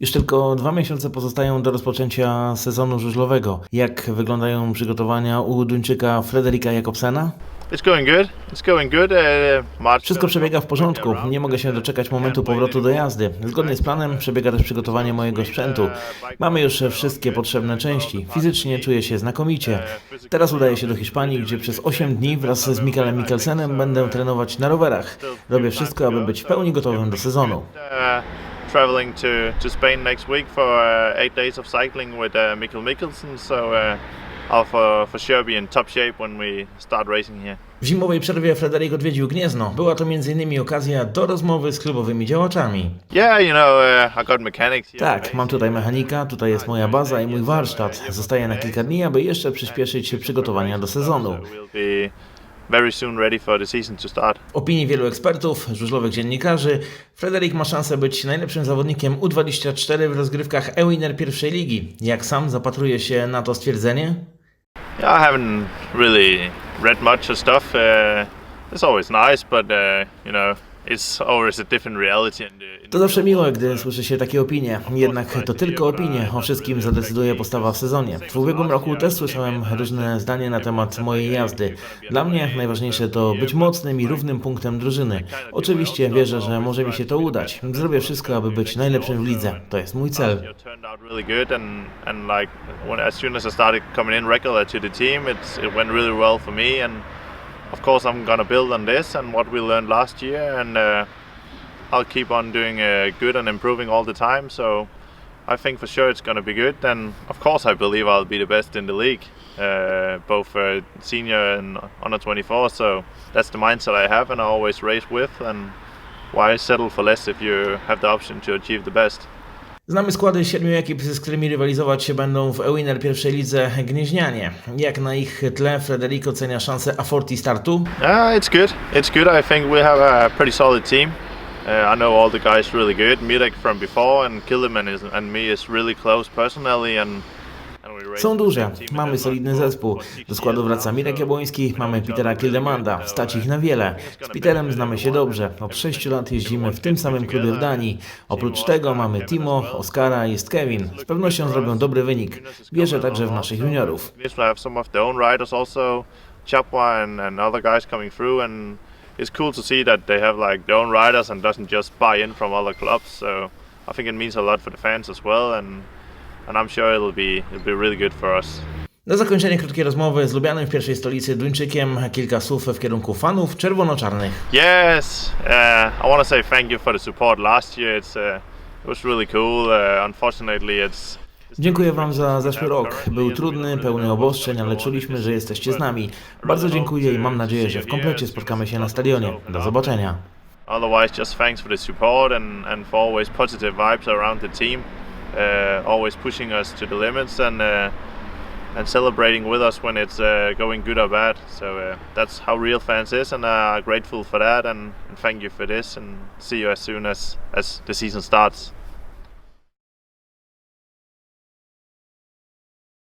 Już tylko dwa miesiące pozostają do rozpoczęcia sezonu żużlowego. Jak wyglądają przygotowania u Duńczyka Frederika Jakobsena? It's going good. It's going good. March Wszystko przebiega w porządku. Nie mogę się doczekać momentu powrotu do jazdy. Zgodnie z planem przebiega też przygotowanie mojego sprzętu. Mamy już wszystkie potrzebne części. Fizycznie czuję się znakomicie. Teraz udaję się do Hiszpanii, gdzie przez 8 dni wraz z Mikelem Mikkelsenem będę trenować na rowerach. Robię wszystko, aby być w pełni gotowym do sezonu. Traveling to, to Spain next week for uh, eight days of cycling with uh, Mikkel Mikkelsen. So uh, I'll for, for sure be in top shape when we start racing here. W zimowej przerwie Frederik odwiedził Gniezno. Była to m.in. okazja do rozmowy z klubowymi działaczami. Yeah, you know, uh, I got mechanics here. Tak, mam tutaj mechanika, tutaj jest moja baza i mój warsztat. Zostaję na kilka dni, aby jeszcze przyspieszyć przygotowania do sezonu. Very soon ready for the season to start. Opinii wielu ekspertów, żużlowych dziennikarzy, Frederik ma szansę być najlepszym zawodnikiem U24 w rozgrywkach E-Winner pierwszej ligi. Jak sam zapatruje się na to stwierdzenie? Yeah, I haven't really read much of stuff. Uh, it's always nice, but uh, you know, To zawsze miłe, gdy słyszy się takie opinie. Jednak to tylko opinie. O wszystkim zadecyduje postawa w sezonie. W ubiegłym roku też słyszałem różne zdania na temat mojej jazdy. Dla mnie najważniejsze to być mocnym i równym punktem drużyny. Oczywiście wierzę, że może mi się to udać. Zrobię wszystko, aby być najlepszym w lidze. To jest mój cel. It and like when as soon as I started coming in regular to the team, it's it went really well for me. And of course, I'm gonna build on this and what we learned last year, and uh, I'll keep on doing uh, good and improving all the time. So I think for sure it's gonna be good. And of course, I believe I'll be the best in the league, uh, both senior and under 24. So that's the mindset I have, and I always race with. And why settle for less if you have the option to achieve the best? Znamy składy siedmiu ekip, z którymi rywalizować się będą w E-Winner pierwszej lidze Gnieźnianie. Jak na ich tle Frederik ocenia szanse Aforti startu? Uh, it's good. It's good. I think we have a pretty solid team. Uh, I know all the guys really good. Mirek from before and Killiman is, and me is really close personally and. Są duże, mamy solidny zespół. Do składu wraca Mirek Jabłoński, mamy Petera Kildemanda. Stać ich na wiele. Z Peterem znamy się dobrze. Od 6 everyone lat jeździmy w tym samym klubie w. Danii. Oprócz tego mamy Timo. Oskara i jest Kevin. Z pewnością zrobią dobry wynik. Wierzę także w naszych juniorów. Chapwa and, and other guys coming through, and it's cool to see that they have like their own riders and doesn't just buy in from other clubs. So I think it means a lot for the fans as well, and and I'm sure it'll be it'll be really good for us. Na zakończenie krótkiej rozmowy z lubianym w pierwszej stolicy Duńczykiem kilka słów w kierunku fanów czerwono-czarnych. Yes, uh, I want to say thank you for the support last year. It's uh, it was really cool. Uh, unfortunately, it's. Dziękuję Wam za zeszły rok. Był trudny, pełny obostrzeń, ale czuliśmy, że jesteście z nami. Bardzo dziękuję i mam nadzieję, że w komplecie spotkamy się na stadionie. Do zobaczenia. Otherwise, just thanks for the support and, and for always positive vibes around the team, always pushing us to the limits and uh, and celebrating with us when it's uh, going good or bad. So uh, that's how real fans is, and uh, grateful for that. And, and thank you for this. And see you as soon as as the season starts.